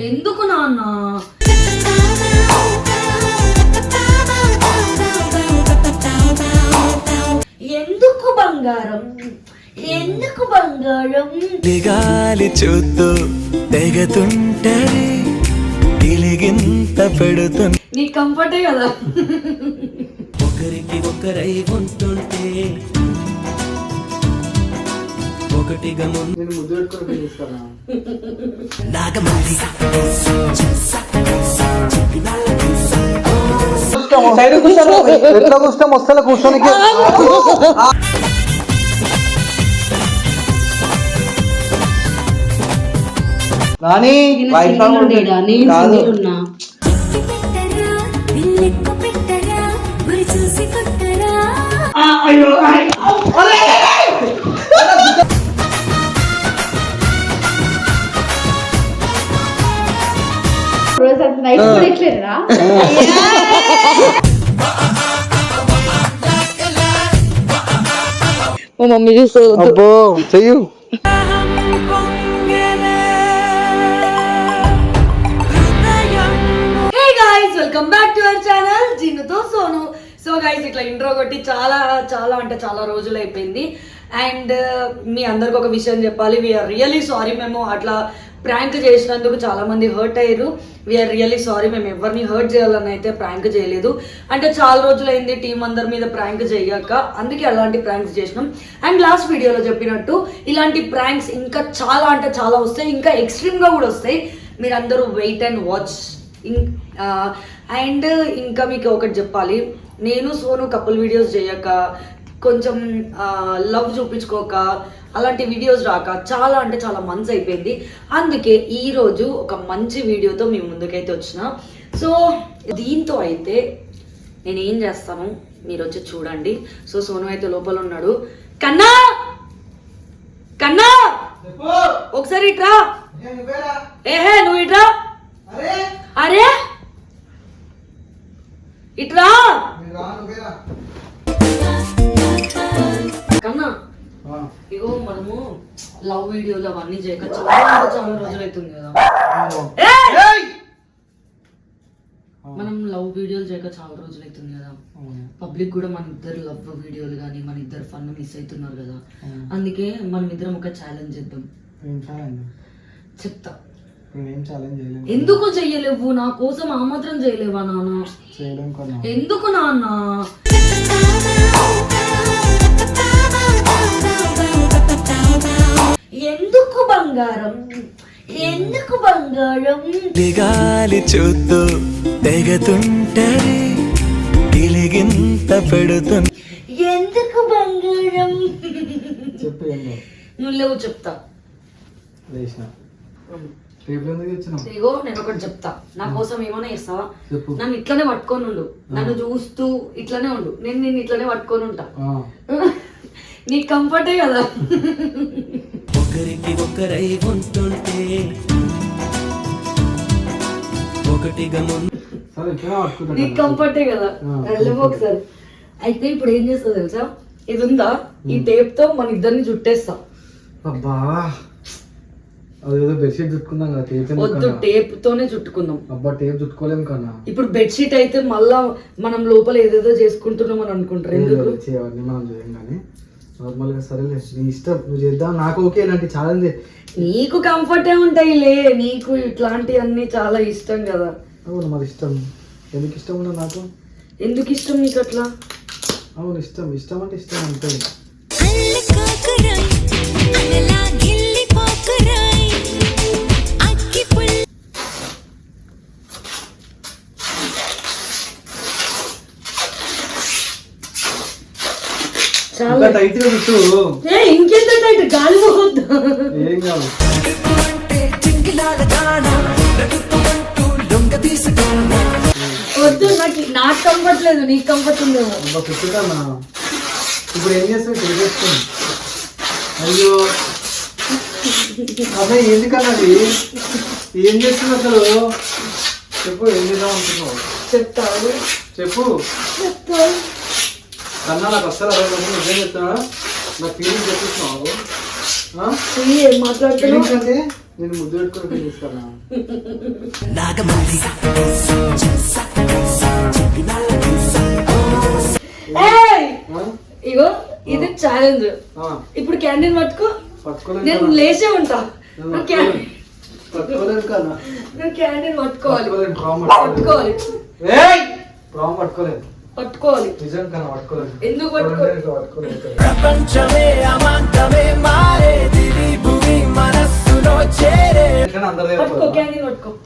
ఎందుకు నాన్న? ఎందుకు బంగారం? ఎందుకు బంగారం? గాలి చూస్తూ తెగతుంటది. గిలిగింత పెడుతుంది నీ కంఫర్టే కదా? ఒకరికి ఒకరై ఉంటుంటే కూర్చోను ఎట్లా కూర్చోం వస్తా కూర్చోనికి నాని వైఫై మా మమ్మీ చూస్తుంది అబ్బో చెయ్యు. Welcome back to our channel జిన్నుతో Sonu so guys ఇట్లా ఇంట్రో కొట్టి చాలా చాలా అంటే చాలా రోజులు అయిపోయింది. అండ్ మీ అందరికి ఒక విషయం చెప్పాలి. వీఆర్ రియలీ సారీ మేము అట్లా ప్రాంక్ చేసినందుకు చాలామంది హర్ట్ అయ్యారు. వీఆర్ రియల్లీ సారీ మేము ఎవరిని హర్ట్ చేయాలని అయితే ప్రాంక్ చేయలేదు. అంటే చాలా రోజులైంది టీం అందరి మీద ప్రాంక్ చేయక అందుకే అలాంటి ప్రాంక్స్ చేసినాం. అండ్ లాస్ట్ వీడియోలో చెప్పినట్టు ఇలాంటి ప్రాంక్స్ ఇంకా చాలా అంటే చాలా వస్తాయి ఇంకా ఎక్స్ట్రీమ్గా కూడా వస్తాయి. మీరందరూ వెయిట్ అండ్ వాచ్ అండ్ ఇంకా మీకు ఒకటి చెప్పాలి. నేను సోను కపుల్ వీడియోస్ చేయక కొంచెం లవ్ చూపించుకోక అలాంటి వీడియోస్ రాక చాలా అంటే చాలా మంత్స్ అయిపోయింది. అందుకే ఈరోజు ఒక మంచి వీడియోతో మీ ముందుకైతే వచ్చిన. సో దీంతో అయితే నేను ఏం చేస్తాను? మీరు వచ్చి చూడండి. సో సోను అయితే లోపల ఉన్నాడు. కన్నా! కన్నా! ఒకసారి ఇట్రా. ఏహే నువ్వు ఇట్రా. అరే! ఇట్రా. కన్నా ఇగో మనము లవ్ వీడియోలు అవన్నీ చేయక చాలా చాలా రోజులు అవుతుంది కదా! మనం లవ్ వీడియోలు చేయక చాలా రోజులు అవుతుంది కదా పబ్లిక్ కూడా మన ఇద్దరు లవ్ వీడియోలు కానీ మన ఇద్దరు ఫన్ మిస్ అవుతున్నారు కదా. అందుకే మనం ఇద్దరం ఒక ఛాలెంజ్ చేద్దాం. చెప్తా. ఎందుకు చెయ్యలేవు నా కోసం ఆ మాత్రం చేయలేవా నాన్న? ఎందుకు నాన్న? ఎందుకు బంగారం? ఎందుకు బంగారం? గాలి చూస్తూ తెగతుంటది గిలిగింత పెడుతుంది. ఎందుకు బంగారం? చెప్పు. నువ్వు లేవు చెప్తా. లేచిన? రేపు ఎందుకు ఇచ్చినావు ఇగో నేను ఒకటి చెప్తా. నా కోసం ఏమైనా ఇస్తావా చెప్పు. నన్ను ఇట్లనే పట్టుకొని ఉండు. నన్ను చూస్తూ ఇట్లనే ఉండు. నేను నిన్ను ఇట్లనే పట్టుకొని ఉంటా. నీకు కంఫర్టే కదా? ఒకరికి ఒకరై ఉంటుంటే ఒకటిగా నీకు కంఫర్టే కదా? వెళ్ళము ఒకసారి. అయితే ఇప్పుడు ఏం చేస్తా తెలుసా? ఇది ఉందా ఈ టేప్తో మన ఇద్దరిని చుట్టేస్తా. అబ్బా! అదేదో బెడ్షీట్ చుట్టుకుందాం కదా టేప్ వద్దు? టేప్ తోనే చుట్టుకుందాం. అబ్బా టేప్ చుట్టుకోలేం కన్నా. ఇప్పుడు బెడ్షీట్ అయితే మళ్ళా మనం లోపల ఏదేదో చేసుకుంటున్నాం అని అనుకుంటారు. ఎందుకు? మనం చేయం కానీ. నార్మల్గా సరేలే నీ ఇష్టం నువ్వు చేద్దాం. నాకు ఓకే ఇలాంటి ఛాలెంజ్. నీకు కంఫర్టే ఉంటాయిలే నీకు ఇట్లాంటివన్నీ చాలా ఇష్టం కదా. అవును మరి ఇష్టం. ఎందుకు ఇష్టం ఉండదు నాకు? ఎందుకు ఇష్టం నీకు అట్లా? అవును ఇష్టం. ఇష్టం అంటే ఇష్టం అంతే. ఇంకా టైట్గా చుట్టూ ఏ ఇంకెంత టైట్ గాలి పోవద్దు. ఏం కాదు. వద్దు నాకు నాకు కంఫర్ట్ లేదు నీకు కంఫర్ట్ ఉందేమో. ఇప్పుడు ఏం చేస్తావు ఇప్పుడు చేసుకోండి అయ్యో. అదే ఏంది కన్నది ఏం చేస్తున్నావు అసలు? చెప్పు ఏం చేద్దాం అనుకున్నావు చెప్తావు? చెప్పు. చెప్తావు? కన్నా నాకు అస్సలు అర్థం కాదు. నిజం చెప్తున్నా నాకు ఫీలింగ్స్ చెప్పిస్తున్నావు ఫీలింగ్స్ అంటే నేను ముద్దు పెట్టుకుని ఏయ్! ఆ? ఇగో ఇది ఛాలెంజ్ ఇప్పుడు క్యాంటీన్ పట్టుకో. నేను కన్నా. లేచే ఉంటా. నేను నువ్వు క్యా- పట్టుకోలేను కన్నా నువ్వు క్యాంటీన్ పట్టుకోవాలి. పట్టుకోవాలి. పట్టుకోలేదు. పట్టుకోవాలి. ఎందుకు ప్రపంచమే అమాంతమే మారే దివి భూమి మనస్సులో చేరే. పట్టుకో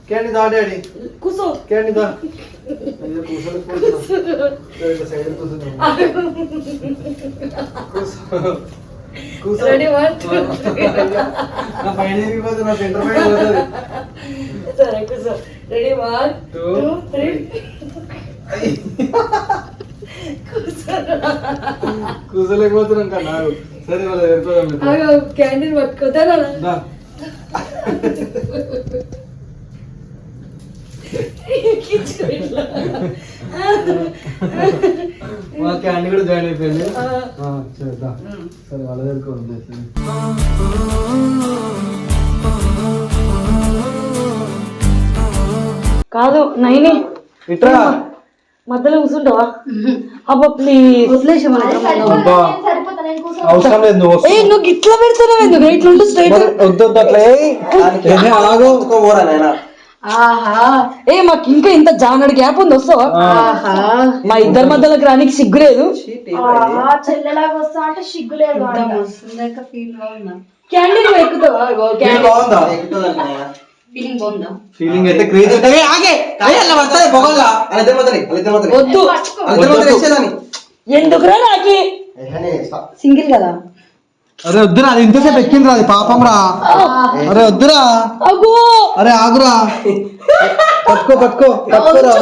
క్యాండి దా డాడీ. కూసో. క్యాండి దా. Ready one Two, two three. కూర్చోలేకపోతున్నాం కదా నాకు సరే వాళ్ళ వెళ్ళిపోదాం క్యాంటీన్ పట్టుకోతారా. మా క్యాండి కూడా జాయిన్ అయిపోయింది. ఆ. ఆ, చేద్దాం సరే వాళ్ళ దగ్గర వదిలేసింది కాదు నైని. ఇట్రా. మధ్యలో కూర్చుంటావా? అబ్బా ప్లీజ్ అవసరం లేదు నువ్వు గిట్లా పెడుతున్నావు ఎందుకు? ఇట్లా ఉంటే స్ట్రైట్ వద్దు అట్లా ఏ మాకు ఇంకా ఇంత జానడు గ్యాప్ ఉంది వస్తావా? మా ఇద్దరి మధ్యలోకి రానికి సిగ్గు లేదు. చెల్లెలాగా వస్తా అంటే సిగ్గులేదు క్యాండిల్ ఎక్కుతావా? క్యాండిల్. ఫీలింగ్ బాగుందా ఫీలింగ్ అయితే క్రేజ్ ఉంటుంది ఆగే. వద్దు. ఎందుకురా నాకి సింగిల్ కదా? అరే వద్దురా అది ఇంతసేపు ఎక్కిందిరా అది పాపం రా అరే వద్దురా. అరే ఆగురా. పట్టుకో పట్టుకో పట్టుకోరా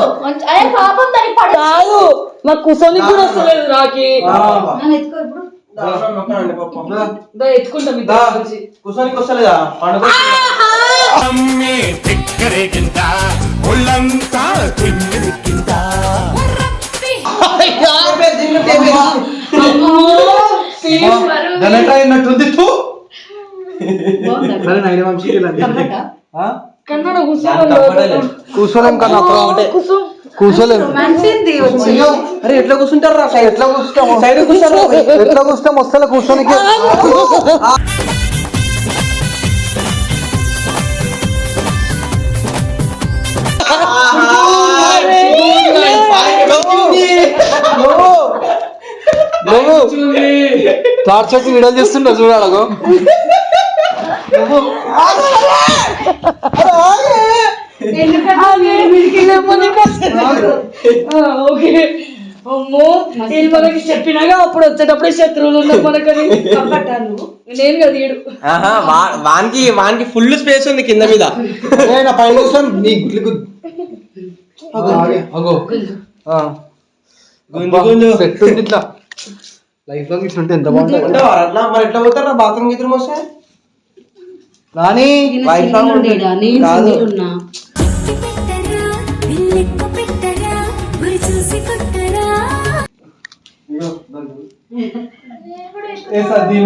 కాదు నాకు కుసోనికి కూడా వస్తలేదు దా ఎత్తుకుంటాం కూర్చోనికి వస్తలేదా? పండుగ అమ్మే ఒళ్ళంతా తిమ్మిరికింత గలట అయినట్టుంది? తూ! కూర్చోలేం అరే ఎట్లా కూర్చుంటారు రా? ఎట్లా కూర్చుంటాం సైడ్ కూర్చుంటారు ఎట్లా కూర్చుంటాం వస్తలే కూర్చోనికి. టార్చర్ వీడియోలు చూడాలగో ఓకే అమ్మో వీళ్ళు మనకి చెప్పినాగా అప్పుడు వచ్చేటప్పుడే శత్రువులు ఉన్నారు మనకని నేను కదా వానికి వానికి ఫుల్ స్పేస్ ఉంది కింద మీద నా పైన నీ గుడ్లు గుడ్ అగో అగో. సెట్ ఉంది ఇట్లా. లైఫ్లో ఇట్లా ఉంటే ఎంత బాగుంటుంది. ఉంటావా? అట్లా మరి ఎట్లా పోతారా? బాత్రూమ్ గిత్రం వస్తే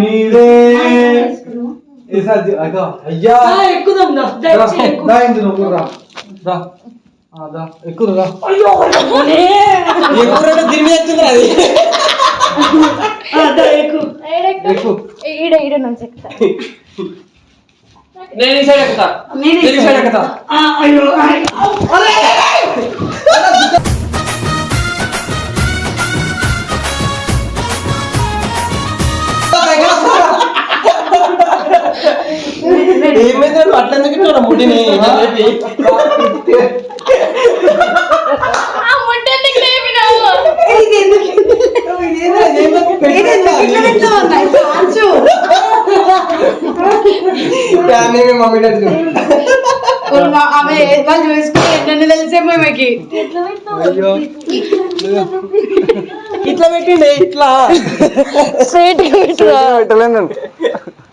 నీదే? ఏ సద్ది అగో అయ్యా. ఆ, ఎక్కుదాం రా, వచ్చి ఎక్కు. రా. ఇందు నువ్వు రా రా ఆ, దా ఎక్కువ రా అయ్యో, అమ్మోనే. ఎప్పుడు దీని మీద ఎక్కుతుందిరా అది ఈడ ఈడ నుంచి ఎక్కుతా నేను ఈ సైడ్ ఎక్కుతా. నేను ఈ సైడ్ ఎక్కుతా. అయ్యో! ఏమైంది? ముడిని? ఆమె వాళ్ళు చూసుకుని ఎట్లా తెలిసేమో ఆమెకి ఇట్లా పెట్టిండే ఇట్లా స్ట్రైట్గా పెట్టురా. పెట్టలేను ఎడిగొత్తరు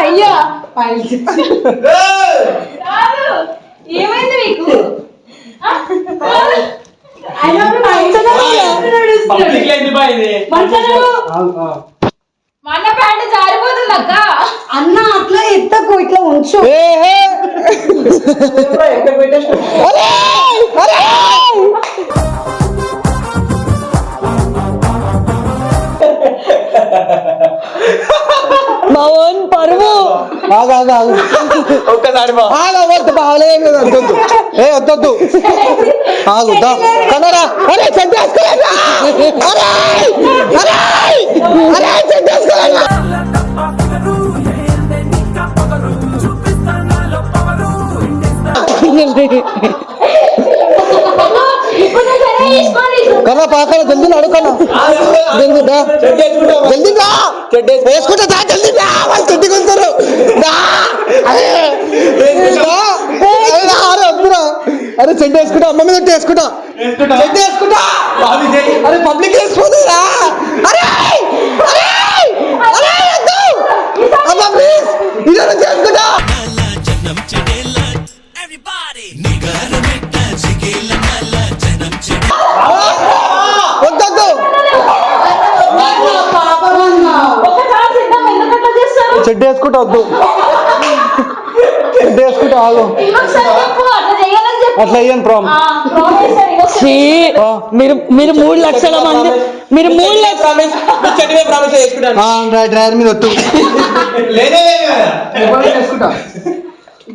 అయ్యా ఏమైంది మీకు ఆ? కాదు. ఆయన మంచంలో నడుస్తున్నాడు. మంచంలో మా అన్న ప్యాంట్ జారిపోతుంది అక్క అన్న అట్లా ఎత్తకు ఇట్లా ఉంచు ఏ, ఏ. ఆగు, ఆగు, ఆగు. ఒక్కసారి ఆగు, వద్దు, బాగాలే, వద్దొద్దు. ఏ వద్దొద్దు ఆగు దా. కన్నడా అరే చెడ్డ వేసుకోలేదా? అరే! అరే! అరే, చెడ్డ వేసుకోలేదా? కన్నా పాకన జల్దీ నడు కన్నా జల్దీ దా. జల్దీ రా వేసుకుంటా దా జల్దీ రా వాళ్ళు చెడ్డి కొంటారు దా. అరే. దా. అరే రా, అరే వద్దురా అరే చెడ్డ వేసుకుంటా అమ్మ మీద వేసుకుంటా. చెడ్డ వేసుకుంటా. అరే పబ్లిక్ వేసుకోదు రా. అరే అరే అరే వద్దు. అమ్మ ప్లీజ్ ఇదే చేసుకుంటా. వద్దొద్దు వేసుకుంటా వద్దు. వేసుకుంటా ఆగు. అట్లా అయ్యాను ప్రామ్ ఛీ, మీరు మీరు మూడు లక్షల మంది మీరు మూడు లక్ష ప్రామిస్ చెట్టువే ప్రామిస్ చేసుకుంటాను. డ్రైవర్ మీద వద్దు. లేదే వేసుకుంటా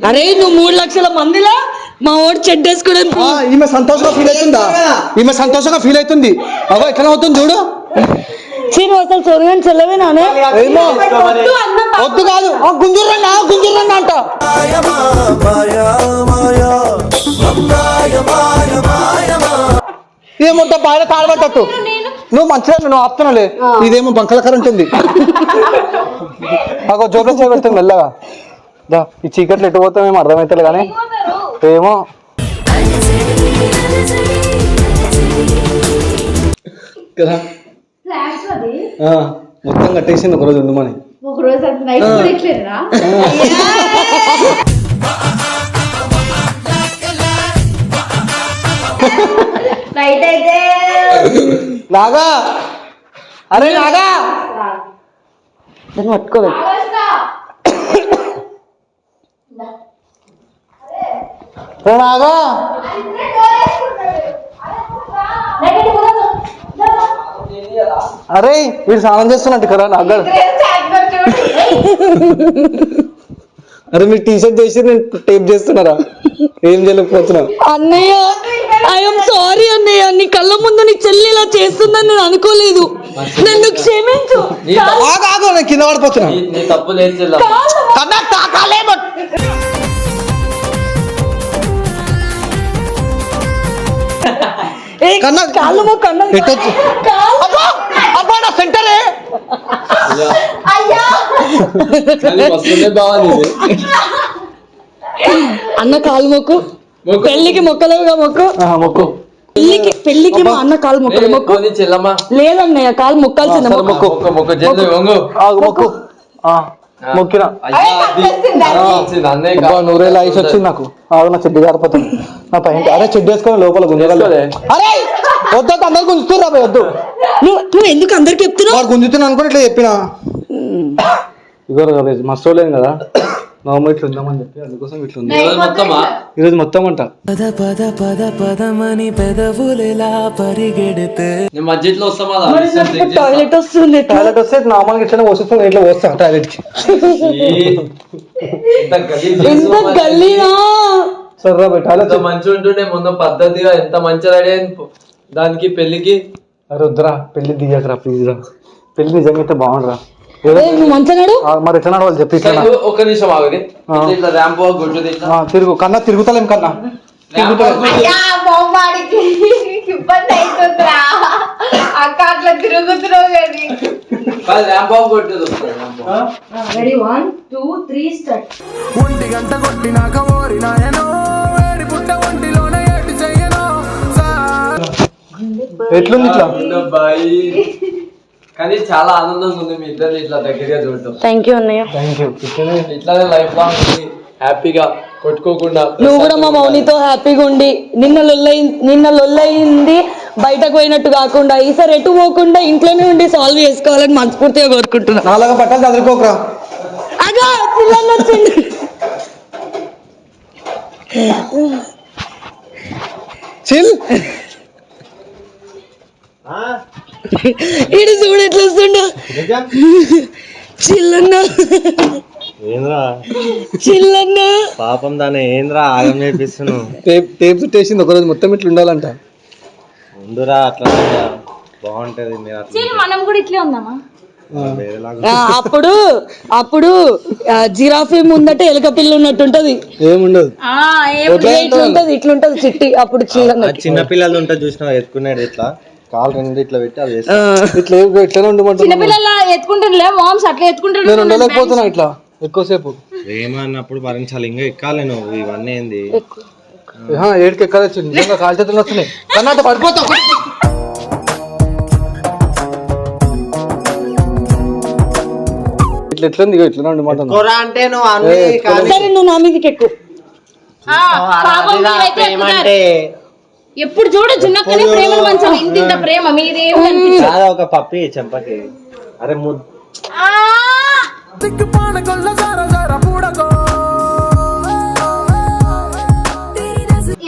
అరే నువ్వు మూడు లక్షల మందిలా? మా ఓడి చెడ్డేసుకోవడం ఆ, ఈమె సంతోషంగా ఫీల్ అవుతుందా? ఈమె సంతోషంగా ఫీల్ అవుతుంది. అవో ఎట్లా అవుతుంది చూడు. సీను అసలు సొరగని చెల్లవేనానే ఏమో వద్దు కాదు. ఆ, గుంజుర్రన్నా గుంజుర్రన్నా అంట. ఏముంటా బాగా కాడబట్టట్టు నువ్వు మంచిగా నువ్వు ఆపుతున్నాలే ఇదేమో బంకల కరెంట్ ఉంది అగో జోబులో చేయబెడుతుంది మెల్లగా. దా ఈ చీకట్లు ఎటు పోతామేమో అర్థమైతే కానీ. ఏమో. కదా? అది? ఆ, మొత్తం కట్టేసింది ఒకరోజు ఉండమని ఒక రోజు అంత నైట్ కూడా ఎట్లేదురా నైట్ అయితే. నాగా! అరే నాగా! దాన్ని పట్టుకోలేదు నాగా! అరే వీడు స్నానం చేస్తున్నట్టు కదా నాగా అరే మీరు టీ షర్ట్ చేసి నేను టేప్ చేస్తున్నారా? ఏం చేయలేకపోతున్నా అన్నయ్య ఐఎమ్ సారీ అన్నయ్య. నీ కళ్ళ ముందు నీ చెల్లి ఇలా చేస్తుందని నేను అనుకోలేదు. నన్ను క్షమించు. ఆగు, ఆగు, నేను కింద పడిపోతున్నా. నీ తప్పు లేదు చెల్ల కన్నా తాకాలే బట్ ఏ, కన్నా కాళ్ళు మొక్కు అన్నది ఎట్టొచ్చు? అబ్బా! అబ్బా నా సెంటరే! వస్తుందే బాగుంది అన్న కాలు మొక్కు. పెళ్ళికి మొక్కలేవుగా మొక్కు. మొక్కు. పెళ్ళికి పెళ్ళికి మా అన్న కాలు మొక్కలు మొక్కు. లేదన్నయ్య కాలు మొక్కాల్సిందే. మొక్కు. మొక్క. మొక్క మొక్కినా? నూరేళ్ళ ఐస్ వచ్చింది నాకు. ఆగు నా చెడ్డి గారిపోతుంది నా పైన అరే చెడ్డి వేసుకొని లోపల గుంజగల వేసుకోలే. అరే వద్దు అందరు గుంజుతుర్రా బే, వద్దు. నువ్వు ఎందుకు అందరికి చెప్తున్నావు? గుంజుతున్నా అనుకుని ఇట్లా చెప్పిన? ఇగో మస్తు లేదు కదా. నవమ ఇట్లా ఉందామని చెప్పి అందుకోసం ఇట్లా ఉంది. ఈరోజు మొత్తం అంట. పద పద పద పదమని పెదవులెలా పరిగెడితే. నేను మధ్యలో వస్తామా? టాయిలెట్ వస్తుంది టాయిలెట్ వస్తే నార్మల్గా ఇట్లా వస్తుంది ఇట్లా వస్తా టాయిలెట్కి. ఎంత గల్లీనా సర్రా బే టాయిలెట్ ఎంత మంచి ఉంటుండే ముందు పద్ధతిగా ఎంత మంచి రెడీ అయింది దానికి పెళ్ళికి అరే వద్దురా పెళ్ళి దిగకరా ప్లీజ్ రా. పెళ్ళి నిజంగా అయితే బాగుండరా. నువ్వు మరి ఎట్లా నడవాలి చెప్పి ఒక్క నిమిషం ఆగది ఆ. ఇట్లా ర్యాంప్ గుడ్డు ఇట్లా ఆ, తిరుగు. కన్నా తిరుగుతలేం కన్నా. ఇబ్బంది అవుతుందిరా అక్క అట్లా తిరుగుతున్నావు కానీ. Ready one two three start ఒంటి గంట కొట్టినాక ఓరినాయనో వేడి పుట్ట ఒంటిలోనే చెయ్యనో. ఎట్లుంది ఇట్లా? కానీ చాలా ఆనందంగా ఉంది మీ ఇద్దరు ఇట్లా దగ్గరగా చూడటం. థ్యాంక్ యూ అన్నయ్య. థ్యాంక్ యూ ఇట్లానే లైఫ్ లాంగ్ ఉంది హ్యాపీగా కొట్టుకోకుండా నువ్వు కూడా మా మౌనితో హ్యాపీగా ఉండి నిన్న లొల్లై నిన్న లొల్లయింది బయటకు పోయినట్టు కాకుండా ఈసారి ఎటు పోకుండా ఇంట్లోనే ఉండి సాల్వ్ చేసుకోవాలని మనస్ఫూర్తిగా కోరుకుంటున్నా. నాలాగా పట్టాలు చదువుకోకరా. అగా పిల్లలు వచ్చింది. చిల్. ఇటు చూడు ఎట్లా వస్తుండో. చిల్లన్న. ఏంద్రా? చిల్లన్న. పాపం దాన్ని ఏంద్రా ఆగం నేర్పిస్తున్నావు టేప్ టేప్ చుట్టేసింది ఒకరోజు మొత్తం ఇట్లా ఉండాలంట. ముందురా అట్లా బాగుంటది మీరు అట్లా చీర మనం కూడా ఇట్లే ఉందామా? అప్పుడు అప్పుడు జిరాఫీ ముందట ఎలుక పిల్ల ఉన్నట్టుంటది ఏముండదు. ఆ, ఏ ఇట్లుంటది ఇట్లుంటది చిట్టి అప్పుడు చిన్న పిల్లలు ఉంటే చూసినావు ఎత్తుకునేది ఇట్లా? కాలు రెండు ఇట్లా పెట్టి అది ఇట్లా ఏ- ఇట్లనే ఉండమంటున్నా చిన్నపిల్లల ఎత్తుకుంటారులే మామ్స్ అట్లా నేను ఎత్తుకుంటారు ఉండలేకపోతున్నా ఇట్లా ఎక్కువసేపు. ప్రేమ అన్నప్పుడు భరించాలి ఇంకా ఎక్కాలి నువ్వు ఇవన్నీ ఏంది? ఆహా, ఏడుకి ఎక్కడొచ్చు నిజంగా కాలు చేతులు వస్తున్నాయి కన్నాట పడిపోతా ఇట్లా ఎట్లుంది ఇగో ఇట్లా ఉండమంటున్నా అంటే నువ్వు అన్ని సరే నువ్వు నా మీదకి ఎక్కువ. ఆ, పాపం మీరైతే ఎక్కుతారు. ఎప్పుడు చూడు చిన్నక్కనే ప్రేమను మంచాలి ఇంత ఇంత ప్రేమ మీరేం కనిపించదు. కాదా ఒక పప్పి చెంపకి? అరే ముద్దు ఆ!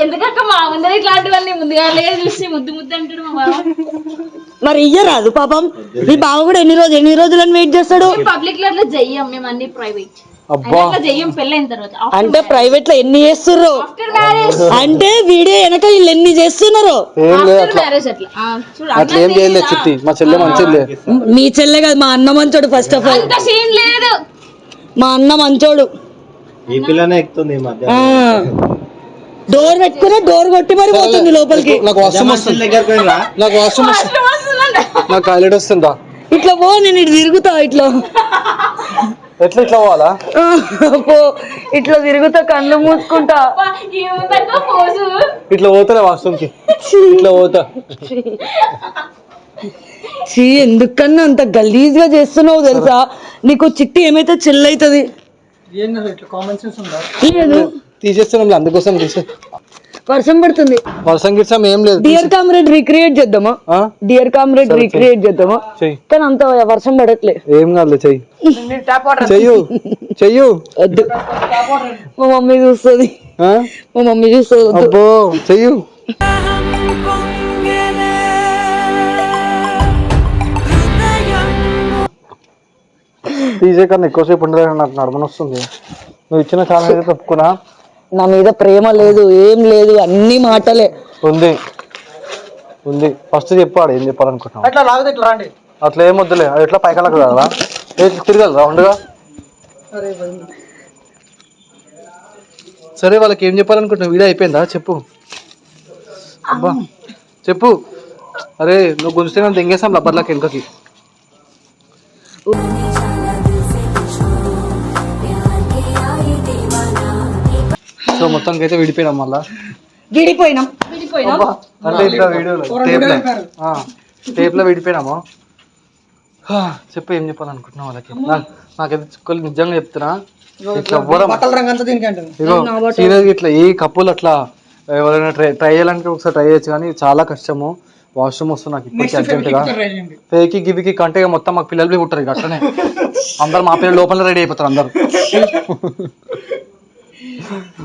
ఎందుకక్క మా ముందర ఇట్లాంటివన్నీ ముందుగా లేదు చూసి ముద్దు ముద్దు అంటాడు మా బావ. మరి ఇయ్యరాదు పాపం. నీ బావ కూడా ఎన్ని రోజులు ఎన్ని రోజులని వెయిట్ చేస్తాడు? పబ్లిక్లో అట్లా చెయ్యం మేము అన్ని ప్రైవేట్ అబ్బా. అంటే ప్రైవేట్లో ఎన్ని మ్యారేజ్ అంటే వీడియో వెనక వీళ్ళు ఎన్ని చేస్తున్నారు? ఏం లేదు ఆఫ్టర్ మ్యారేజ్ అట్లా. ఆ, చూడు అట్లా ఏం చేయలేదు చిట్టి. మా చెల్లె మంచిలే మీ చెల్లె కాదు మా అన్న మంచోడు ఫస్ట్ ఆఫ్ ఆల్ అంత సీన్ లేదు. మా అన్న మంచోడు. ఈ పిల్లనే ఎక్కుతుంది ఈ మధ్య. ఆ. డోర్ పెట్టుకుని డోర్ కొట్టి మరి పోతుంది లోపలికి. నాకు వాష్రూమ్ వస్తుంది. దగ్గరకు పోయినరా నాకు వాష్రూమ్ వస్తుంది. నాకు టాయిలెట్ వస్తుందా ఇట్లా పో నేను ఇటు తిరుగుతా ఇట్లా. ఎట్లా ఇట్లా పోవాలా? ఇట్లా తిరుగుతా కళ్ళు మూసుకుంటా. ఇట్లా పోతానే వాష్రూమ్కి ఇట్లా పోతా. చీ. ఎందుకన్నా అంత గలీజ్గా చేస్తున్నావు తెలుసా? నీకు చిట్టి ఏమైతే చిల్లైతుంది? లేదు. తీసేస్తున్నాం అందుకోసం తీసే. వర్షం పడుతుంది. వర్షం గిర్సం ఏం లేదు. డియర్ కామ్రేడ్ రీక్రియేట్ చేద్దామా? ఆ? డియర్ కామ్రేడ్ రీక్రియేట్ చేద్దామా? చెయ్యి. కానీ అంత వర్షం పడట్లే. ఏం కాదు చెయ్యి. చెయ్యు. చెయ్యు. వద్దు. మా మమ్మీ చూస్తుంది. ఆ? మా మమ్మీ చూస్తుంది వద్దు. అబ్బో చెయ్యు. తీసే కన్నా ఎక్కువసేపు ఉండదు నాకు నడమని వస్తుంది. నువ్వు ఇచ్చిన చాలా అయితే తప్పుకున్నా. నా మీద ప్రేమ లేదు ఏం లేదు అన్ని మాటలే. ఉంది. ఉంది. ఫస్ట్ చెప్పాడు ఏం చెప్పాలనుకుంటున్నావు. అట్లా లాగితే ఇట్లా రండి అట్లా ఏం వద్దులే అది ఎట్లా పైకలకు కదా తిరగలరా ఉండగా. సరే వాళ్ళకి ఏం చెప్పాలనుకుంటున్నావు? వీడియో అయిపోయిందా? చెప్పు. అబ్బా చెప్పు. అరే నువ్వు గుంజితే నన్ను దెంగేసాం లబ్బర్లకి వెనుకకి. సో మొత్తానికి అయితే విడిపోయినాం మళ్ళా. విడిపోయినాం. విడిపోయినా? అంటే ఇట్లా వీడియోలో టేప్లో. టేప్లో విడిపోయినాము. హా, చెప్పు ఏం చెప్పాలనుకుంటున్నావు వాళ్ళకి? నాకు నాకైతే చుక్కలు నిజంగా చెప్తున్నా. ఇట్లా ఎవ్వరం ఇగో సీరియస్ ఇట్లా ఏ కప్పులు అట్లా ఎవరైనా ట్రై ట్రై చేయాలంటే ఒకసారి ట్రై చేయొచ్చు కానీ చాలా కష్టము. వాష్రూమ్ వస్తుంది నాకు ఇప్పటికీ అర్జెంటుగా. ఫేకి గివికి కంటే మొత్తం మాకు పిల్లలు పుట్టారు ఇక అట్లనే. అందరు మా పిల్లలు లోపల రెడీ అయిపోతారు అందరు.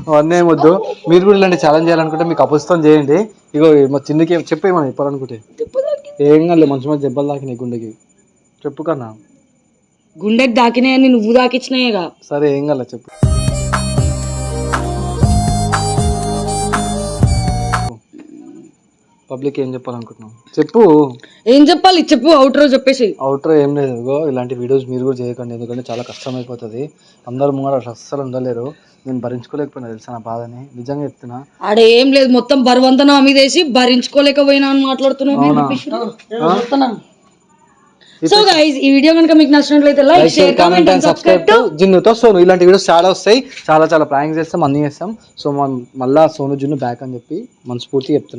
అవన్నీ ఏమొద్దు మీరు కూడా ఇలాంటి ఛాలెంజ్ చేయాలనుకుంటే మీకు అపుస్తం చేయండి. ఇగో మా చిన్నకి చెప్పే మనం చెప్పాలనుకుంటే. ఏం కాదు మంచి మంచి దెబ్బలు తాకినాయి గుండెకి. చెప్పు కన్నా. గుండెకి దాకినాయని నువ్వు దాకిచ్చినాయేగా సరే ఏం కాదు చెప్పు. పబ్లిక్ ఏం చెప్పాలనుకుంటున్నావు? చెప్పు. ఏం చెప్పాలి? చెప్పు అవుట్రో చెప్పేసి. అవుటర్ ఏం లేదు ఇలాంటి వీడియోస్ మీరు కూడా చేయకండి ఎందుకంటే చాలా కష్టం అయిపోతుంది అందరు ముంగడ అట్లా అస్సలు ఉండలేరు. నేను భరించుకోలేకపోయినా తెలుసా నా బాధని? నిజంగా చెప్తున్నా. ఆడ ఏం లేదు మొత్తం బరువంతా నా మీద వేసి భరించుకోలేకపోయినా అని మాట్లాడుతున్నావు అవునా? సో గైస్ ఈ వీడియో కనుక మీకు నచ్చినట్లయితే like share comment and subscribe to జిన్నుతో Sonu ఇలాంటి వీడియోస్ చాలా వస్తాయి. చాలా చాలా ప్రాంక్స్ చేస్తాం అన్ని చేస్తాం. సో మనం మళ్ళా సోను జున్ను బ్యాక్ అని చెప్పి మనస్ఫూర్తి చెప్తున్నాం.